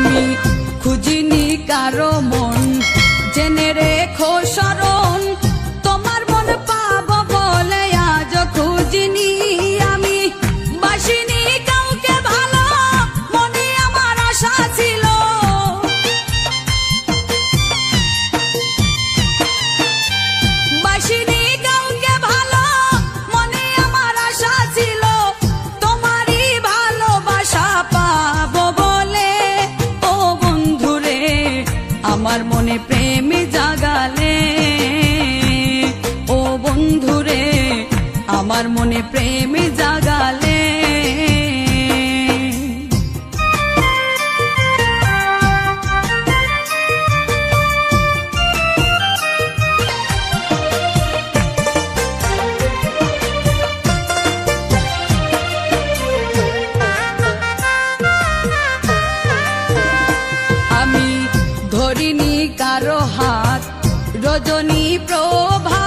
আমি খুঁজিনি কারও মন। জেনে রেখো সরো মনে প্রেম জাগালে। আমি ধরিনি কারও হাত রজনী প্রভা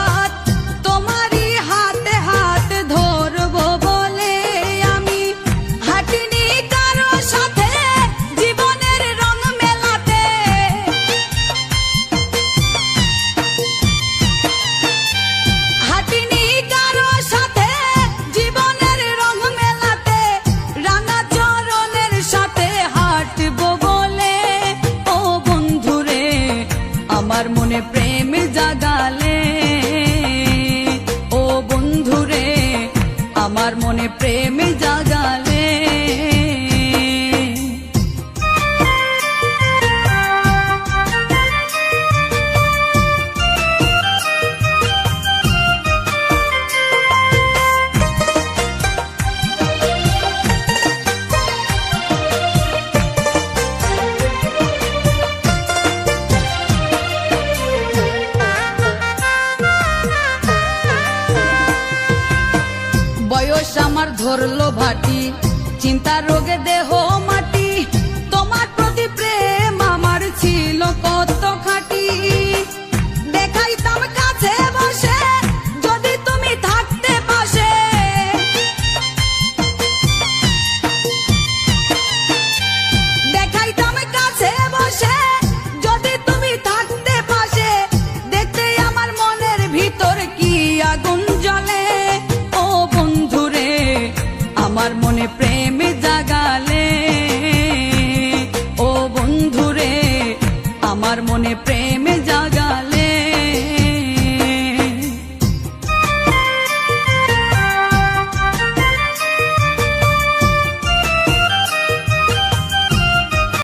বয়স আমার ধরলো ভাটি চিন্তা রোগে দেহ মাটি। মনে প্রেম